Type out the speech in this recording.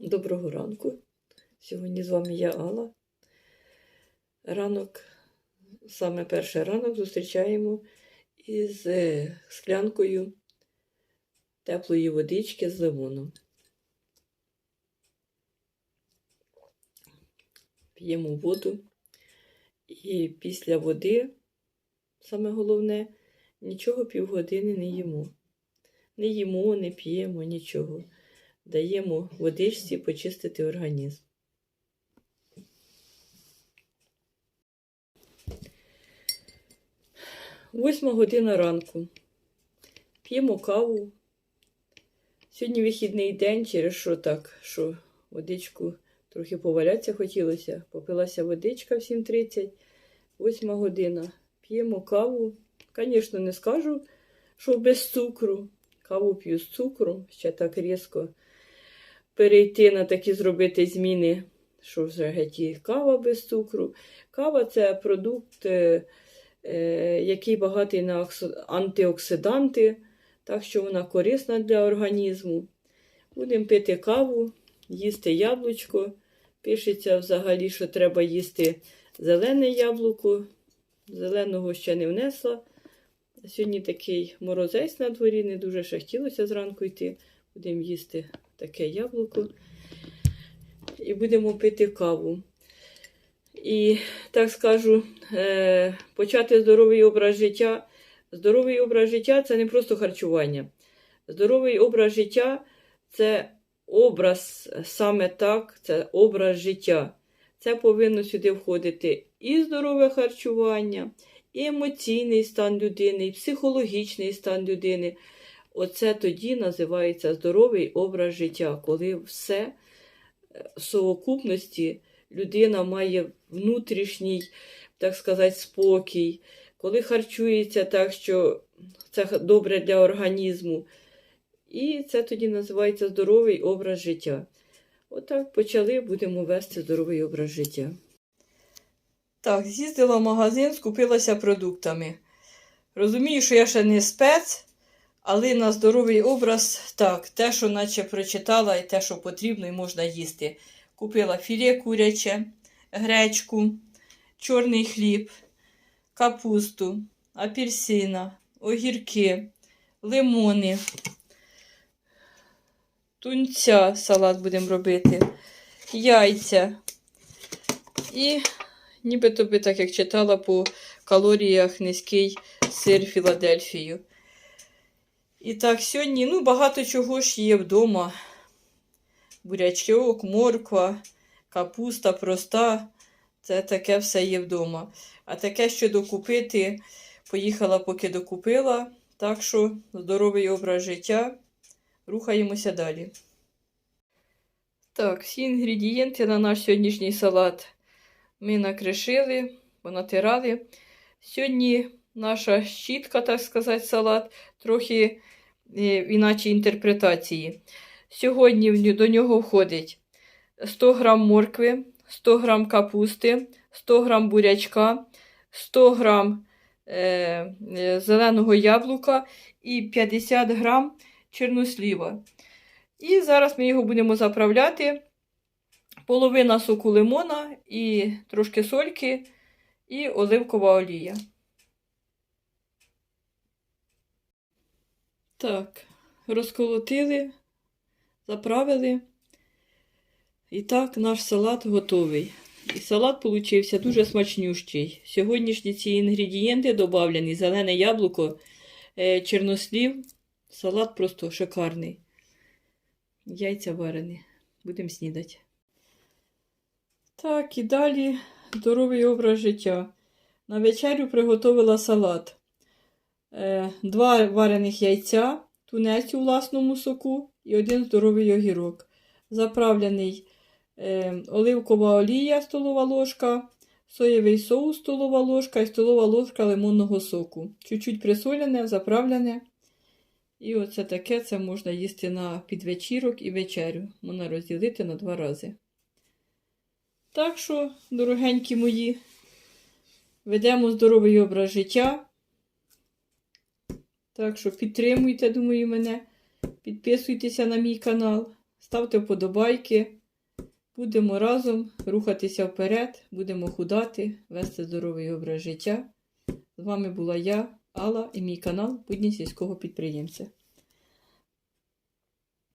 Доброго ранку. Сьогодні з вами я Алла. Ранок, саме перший ранок зустрічаємо із е, склянкою теплої водички з лимоном. П'ємо воду і після води, саме головне, нічого півгодини не їмо. Не їмо, не п'ємо, нічого даємо водичці почистити організм. Восьма година ранку. П'ємо каву. Сьогодні вихідний день, через що так, що водичку трохи повалятися хотілося. Попилася водичка в 7.30, восьма година. П'ємо каву. Звісно, не скажу, що без цукру. Каву п'ю з цукром, ще так різко перейти на такі зробити зміни, що вже геть і кава без цукру. Кава це продукт, е, е, який багатий на антиоксиданти, так що вона корисна для організму. Будемо пити каву, їсти яблучко. Пишеться взагалі, що треба їсти зелене яблуко. Зеленого ще не внесла. Сьогодні такий морозець на дворі, не дуже ще хотілося зранку йти. Будемо їсти таке яблуко. І будемо пити каву. І так скажу, е, почати здоровий образ життя. Здоровий образ життя це не просто харчування. Здоровий образ життя це образ саме так, це образ життя. Це повинно сюди входити і здорове харчування, і емоційний стан людини, і психологічний стан людини. Оце тоді називається здоровий образ життя, коли все е, в совокупності людина має внутрішній, так сказати, спокій, коли харчується так, що це добре для організму. І це тоді називається здоровий образ життя. Отак почали, будемо вести здоровий образ життя. Так, з'їздила в магазин, скупилася продуктами. Розумію, що я ще не спец. Але на здоровий образ, так, те, що наче прочитала, і те, що потрібно, і можна їсти. Купила філе куряче, гречку, чорний хліб, капусту, апельсина, огірки, лимони, тунця, салат будемо робити, яйця. І нібито би так, як читала, по калоріях низький сир Філадельфію. І так, сьогодні ну, багато чого ж є вдома. Бурячок, морква, капуста проста. Це таке все є вдома. А таке, що докупити, поїхала, поки докупила. Так що здоровий образ життя. Рухаємося далі. Так, всі інгредієнти на наш сьогоднішній салат ми накришили, понатирали. Сьогодні наша щітка, так сказати, салат, трохи е, іначе інтерпретації. Сьогодні до нього входить 100 г моркви, 100 г капусти, 100 г бурячка, 100 г е, е, зеленого яблука і 50 г чорносліва. І зараз ми його будемо заправляти. Половина соку лимона і трошки сольки і оливкова олія. Так, розколотили, заправили. І так, наш салат готовий. І салат получився дуже смачнющий. Сьогоднішні ці інгредієнти додавлені: зелене яблуко, е, чорнослів. Салат просто шикарний. Яйця варені. Будемо снідати. Так, і далі здоровий образ життя. На вечерю приготувала салат. Е, Два варених яйця, тунець у власному соку і один здоровий огірок. Заправлений е, оливкова олія столова ложка, соєвий соус столова ложка і столова ложка лимонного соку. Чуть-чуть присолене, заправлене. І оце таке це можна їсти на підвечірок і вечерю. Можна розділити на два рази. Так що, дорогенькі мої, ведемо здоровий образ життя. Так що підтримуйте, думаю, мене. Підписуйтеся на мій канал, ставте вподобайки. Будемо разом рухатися вперед, будемо худати, вести здоровий образ життя. З вами була я, Алла, і мій канал Будні сільського підприємця.